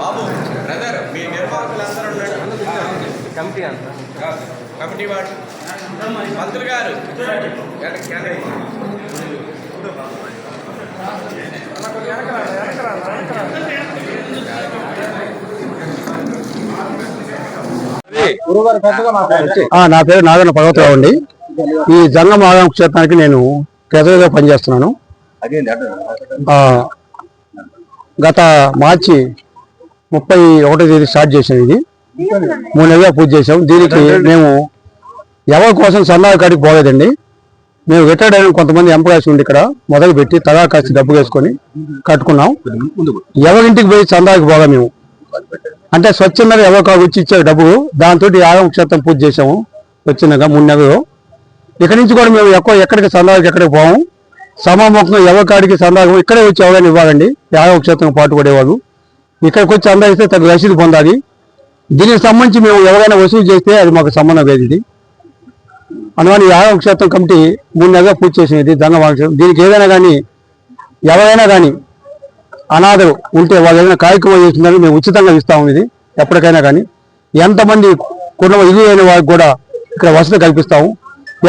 బాబు brother మీ నిర్వాహకులు committee అంత. Committee వాడు. గారు. నా పేరు నాగన్న పర్వతరావు అండి. ఈ జంగం ఆగం క్షేత్రానికి నేను కేంద్రంగా పనిచేస్తున్నాను. గత మార్చి ముప్పై ఒకటో తేదీ స్టార్ట్ చేసాం ఇది. మూడు నెలలుగా పూజ చేసాం దీనికి మేము ఎవరి కోసం సందాల కాడికి పోలేదండి. మేము రిటైర్డ్ అయిన కొంతమంది ఎంప్లాయీస్ ఉండి ఇక్కడ మొదలు పెట్టి తగా కాస్త డబ్బు వేసుకొని కట్టుకున్నాం. ఎవరింటికి పోయి చందాకి పోగా మేము. అంటే స్వచ్ఛందంగా ఎవరు కా వచ్చి ఇచ్చే డబ్బు దాంతో ఆగమ క్షేత్రం పూజ చేసాము స్వచ్ఛందంగా మూడు నెలలు. ఇక్కడి నుంచి కూడా మేము ఎక్కువ ఎక్కడికి సందాలకు ఎక్కడికి పోము. సమాముఖంగా ఎవరి సందాగం ఇక్కడే వచ్చి అవగాహన ఇవ్వాలండి. ఆగమ క్షేత్రం పాటుపడేవాళ్ళు ఇక్కడికి వచ్చి అందరిస్తే ఇస్తే తగ్గ రసీదు పొందాలి. దీనికి సంబంధించి మేము ఎవరైనా వసూలు చేస్తే అది మాకు సంబంధం లేదు ఇది. అందువల్ల ఈ క్షేత్రం కమిటీ మూడు నెలలుగా పూజ చేసినది దంగ దీనికి ఏదైనా కానీ ఎవరైనా కానీ అనాథలు ఉంటే వాళ్ళు ఏదైనా కార్యక్రమం చేసిందని మేము ఉచితంగా ఇస్తాము ఇది. ఎప్పటికైనా కానీ ఎంతమంది కుటుంబ ఇది అయిన వారికి కూడా ఇక్కడ వసతి కల్పిస్తాము.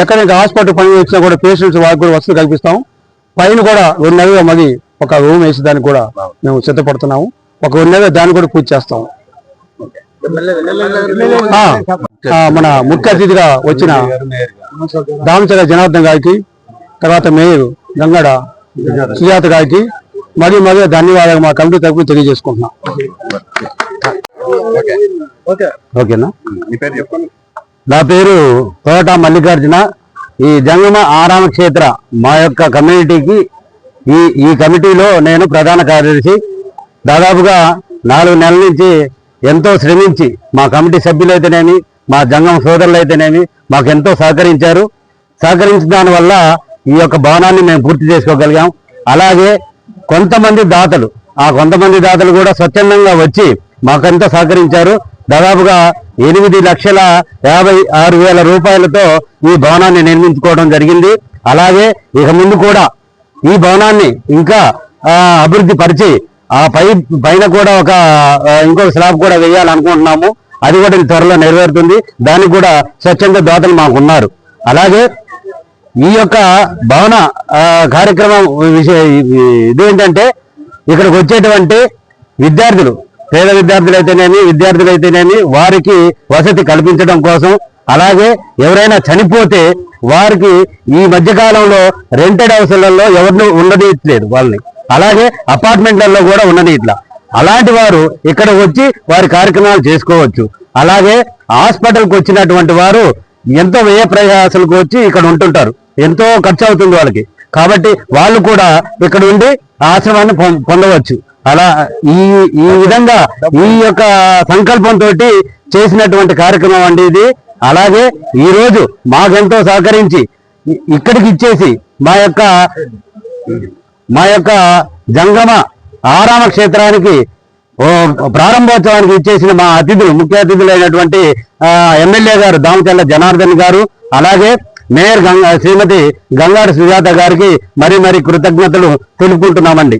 ఎక్కడైనా హాస్పిటల్ పని వచ్చినా కూడా పేషెంట్స్ వారికి కూడా వసతి కల్పిస్తాము. పైన కూడా రెండు మళ్ళీ ఒక రూమ్ వేసి దానికి కూడా మేము సిద్ధపడుతున్నాము. ఒక రెండు దాన్ని కూడా పూజ చేస్తాము. మన ముఖ్య అతిథిగా వచ్చిన దామచర జనార్దన్ గారికి తర్వాత మేయర్ గంగడ సుజాత గారికి మరియు మరియు ధన్యవాదాలు మా కమిటీ తరఫున తెలియజేసుకుంటున్నాం. ఓకేనా? నా పేరు తోట మల్లికార్జున. ఈ జంగమ ఆరామ క్షేత్ర మా యొక్క కమ్యూనిటీకి ఈ ఈ కమిటీలో నేను ప్రధాన కార్యదర్శి. దాదాపుగా నాలుగు నెలల నుంచి ఎంతో శ్రమించి మా కమిటీ సభ్యులైతేనేమి మా జంగమ సోదరులు అయితేనేమి మాకు ఎంతో సహకరించారు. సహకరించిన దానివల్ల ఈ యొక్క భవనాన్ని మేము పూర్తి చేసుకోగలిగాం. అలాగే కొంతమంది దాతలు ఆ కొంతమంది దాతలు కూడా స్వచ్ఛందంగా వచ్చి మాకెంతో సహకరించారు. దాదాపుగా ఎనిమిది లక్షల యాభై ఆరు వేల రూపాయలతో ఈ భవనాన్ని నిర్మించుకోవడం జరిగింది. అలాగే ఇక ముందు కూడా ఈ భవనాన్ని ఇంకా అభివృద్ధి పరిచి ఆ పై పైన కూడా ఒక ఇంకొక స్లాబ్ కూడా వేయాలనుకుంటున్నాము. అది కూడా త్వరలో నెరవేరుతుంది. దానికి కూడా స్వచ్ఛంద దాతలు మాకు ఉన్నారు. అలాగే ఈ యొక్క భవన కార్యక్రమం విషయ ఇదేంటంటే ఇక్కడికి వచ్చేటువంటి విద్యార్థులు పేద విద్యార్థులైతేనేమి విద్యార్థులైతేనేమి వారికి వసతి కల్పించడం కోసం అలాగే ఎవరైనా చనిపోతే వారికి ఈ మధ్యకాలంలో రెంటెడ్ హౌస్లలో ఎవరిని ఉండనీయట్లేదు వాళ్ళని. అలాగే అపార్ట్మెంట్లలో కూడా ఉండనీయట్లా. అలాంటి వారు ఇక్కడ వచ్చి వారి కార్యక్రమాలు చేసుకోవచ్చు. అలాగే హాస్పిటల్కి వచ్చినటువంటి వారు ఎంతో వ్యయ ప్రయాసాలకు వచ్చి ఇక్కడ ఉంటుంటారు. ఎంతో ఖర్చు అవుతుంది వాళ్ళకి. కాబట్టి వాళ్ళు కూడా ఇక్కడ ఉండి ఆశ్రమాన్ని పొందవచ్చు. అలా ఈ ఈ విధంగా ఈ యొక్క సంకల్పంతో చేసినటువంటి కార్యక్రమం అండి ఇది. అలాగే ఈ రోజు మాకెంతో సహకరించి ఇక్కడికి ఇచ్చేసి మా యొక్క మా యొక్క జంగమ ఆరామ క్షేత్రానికి ప్రారంభోత్సవానికి ఇచ్చేసిన మా అతిథులు ముఖ్య అతిథులైనటువంటి అయినటువంటి ఎమ్మెల్యే గారు దామచల్ల జనార్దన్ గారు అలాగే మేయర్ గంగా శ్రీమతి గంగారు సుజాత గారికి మరి మరి కృతజ్ఞతలు తెలుపుకుంటున్నామండి.